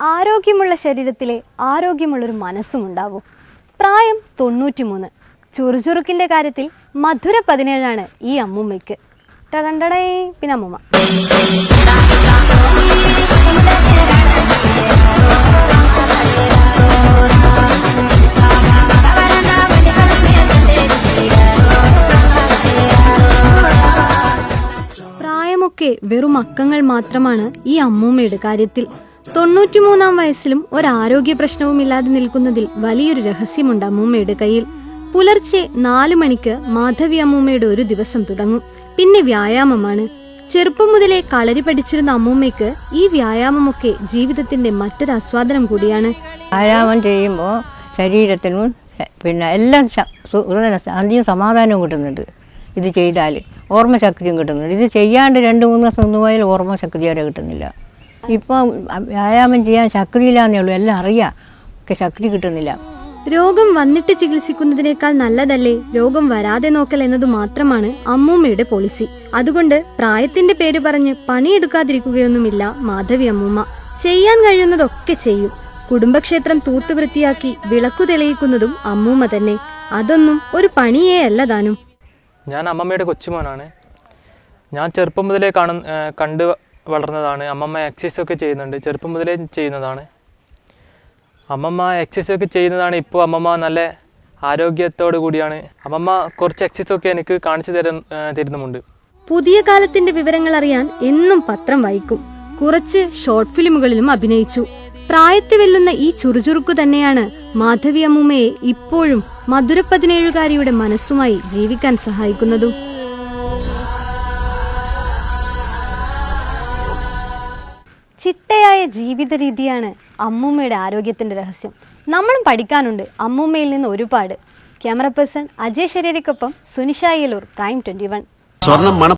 ആരോഗ്യമുള്ള ശരീരത്തിലെ ആരോഗ്യമുള്ളൊരു മനസ്സും ഉണ്ടാവും. പ്രായം തൊണ്ണൂറ്റിമൂന്ന്. ചുറുചുറുക്കിന്റെ കാര്യത്തിൽ മധുര പതിനേഴാണ് ഈ അമ്മൂമ്മയ്ക്ക്. ടടണ്ടടേ പിന്നെ അമ്മൂമ്മ. വെറും അക്കങ്ങൾ മാത്രമാണ് ഈ അമ്മൂമ്മയുടെ കാര്യത്തിൽ. തൊണ്ണൂറ്റിമൂന്നാം വയസ്സിലും ഒരു ഒരാരോഗ്യ പ്രശ്നവുമില്ലാതെ നിൽക്കുന്നതിൽ വലിയൊരു രഹസ്യമുണ്ട് അമ്മൂമ്മയുടെ കയ്യിൽ. പുലർച്ചെ നാലു മണിക്ക് മാധവി അമ്മൂമ്മയുടെ ഒരു ദിവസം തുടങ്ങും. പിന്നെ വ്യായാമമാണ്. ചെറുപ്പം മുതലേ കളരി പഠിച്ചിരുന്ന അമ്മൂമ്മയ്ക്ക് ഈ വ്യായാമമൊക്കെ ജീവിതത്തിന്റെ മറ്റൊരു ആസ്വാദനം കൂടിയാണ്. വ്യായാമം ചെയ്യുമ്പോൾ ശരീരത്തിനും പിന്നെ എല്ലാം അധികം സമാധാനവും കിട്ടുന്നുണ്ട്. ഇത് ചെയ്താൽ ഓർമ്മശക്തിയും കിട്ടുന്നുണ്ട്. ഇത് ചെയ്യാണ്ട് രണ്ട് മൂന്ന് ദിവസം നിന്ന് പോയാൽ ഓർമ്മശക്തി വരെ കിട്ടുന്നില്ല. ഇപ്പോൾ വ്യായാമം ചെയ്യാൻ ശക്തിയില്ലാന്നേ ഉള്ളൂ. എല്ലാം അറിയാം. ഒക്കെ ശക്തി കിട്ടുന്നില്ല. രോഗം വന്നിട്ട് ചികിത്സിക്കുന്നതിനേക്കാൾ നല്ലതല്ലേ? രോഗം വരാതെ നോക്കൽ എന്നത് മാത്രമാണ് അമ്മൂമ്മയുടെ പോളിസി അതുകൊണ്ട് പ്രായത്തിന്റെ പേര് പറഞ്ഞ് പണിയെടുക്കാതിരിക്കുകയൊന്നുമില്ല മാധവി അമ്മൂമ്മ. ചെയ്യാൻ കഴിയുന്നതൊക്കെ ചെയ്യും. കുടുംബക്ഷേത്രം തൂത്തു വൃത്തിയാക്കി വിളക്കു തെളിയിക്കുന്നതും അമ്മൂമ്മ തന്നെ. അതൊന്നും ഒരു പണിയേ അല്ല താനും. ഞാൻ അമ്മമ്മയുടെ കൊച്ചുമോനാണ്. ഞാൻ ചെറുപ്പം മുതലേ കാണുന്ന കണ്ട് വളർന്നതാണ്. അമ്മമ്മ എക്സസൈസ് ഒക്കെ ചെയ്യുന്നുണ്ട്. ചെറുപ്പം മുതലേ ചെയ്യുന്നതാണ്. അമ്മമ്മ എക്സസൈസ് ഒക്കെ ചെയ്യുന്നതാണ് ഇപ്പോൾ അമ്മമ്മ നല്ല ആരോഗ്യത്തോടു കൂടിയാണ്. അമ്മമ്മ കുറച്ച് എക്സസൈസ് ഒക്കെ എനിക്ക് കാണിച്ചു തരുന്ന തരുന്നുമുണ്ട്. പുതിയ കാലത്തിന്റെ വിവരങ്ങൾ അറിയാൻ എന്നും പത്രം വായിക്കും. കുറച്ച് ഷോർട്ട് ഫിലിമുകളിലും അഭിനയിച്ചു. പ്രായത്തെ വെല്ലുന്ന ഈ ചുറുചുറുക്കു തന്നെയാണ് മാധവി അമ്മൂമ്മയെ ഇപ്പോഴും മധുര പതിനേഴുകാരിയുടെ മനസ്സുമായി ജീവിക്കാൻ സഹായിക്കുന്നതും. ചിട്ടയായ ജീവിത രീതിയാണ് അമ്മൂമ്മയുടെ ആരോഗ്യത്തിന്റെ രഹസ്യം. നമ്മളും പഠിക്കാനുണ്ട് അമ്മൂമ്മയിൽ നിന്ന് ഒരുപാട്. ക്യാമറ പേഴ്സൺ അജയ് ശരീരക്കൊപ്പം സുനിഷ യലൂർ പ്രൈം ട്വന്റി വൺ.